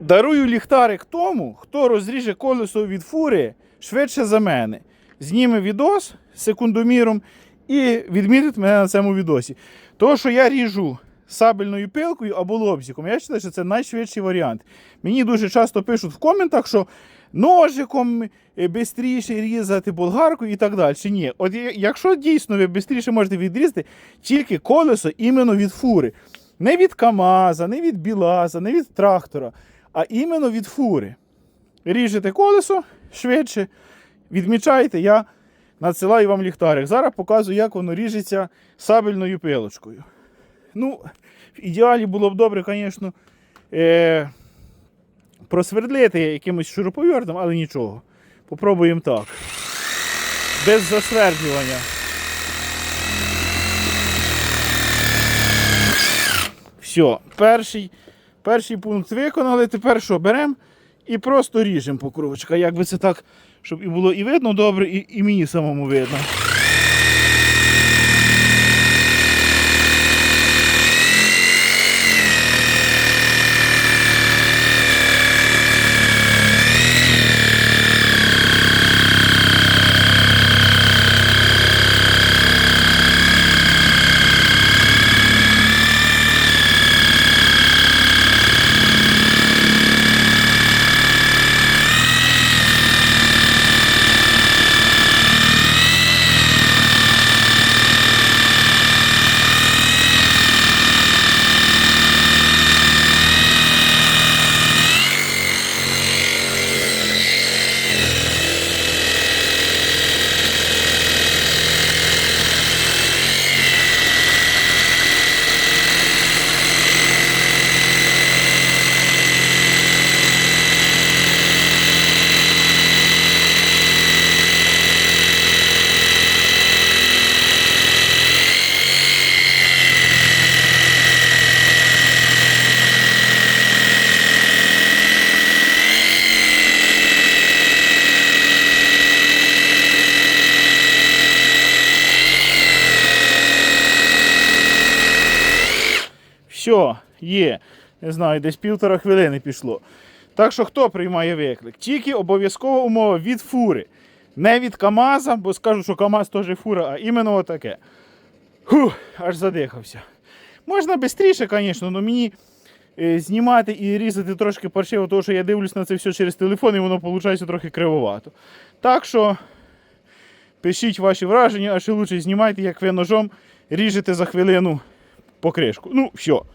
Дарую ліхтарик тому, хто розріже колесо від фури швидше за мене. Зніме відос секундоміром і відмітить мене на цьому відосі. Того, що я ріжу сабельною пилкою або лобзиком, я вважаю, що це найшвидший варіант. Мені дуже часто пишуть в коментах, що ножиком швидше різати болгаркою і так далі. Ні, от якщо дійсно ви швидше можете відрізати тільки колесо іменно від фури. Не від КАМАЗа, не від Білаза, не від трактора, а іменно від фури. Ріжете колесо швидше, відмічаєте, я надсилаю вам ліхтарик. Зараз показую, як воно ріжеться сабельною пилочкою. Ну, в ідеалі було б добре, звісно, е- просвердлити якимось шуруповертом, але нічого. Попробуємо так. Без засвердлювання. Все, перший, перший пункт виконали. Тепер що, беремо і просто ріжемо по кровочка. Як би це так, щоб і було і видно добре, і, і мені самому видно. Все, є. Не знаю, десь півтора хвилини пішло. Так що хто приймає виклик? Тільки обов'язкова умова від фури. Не від КАМАЗа, бо скажу, що КАМАЗ теж фура, а іменно отаке. Фух, аж задихався. Можна швидше, звісно, але мені е, знімати і різати трошки паршиво, тому що я дивлюсь на це все через телефон і воно виходить трохи кривовато. Так що пишіть ваші враження, а ще лучше знімайте, як ви ножом ріжете за хвилину покришку. Ну, все.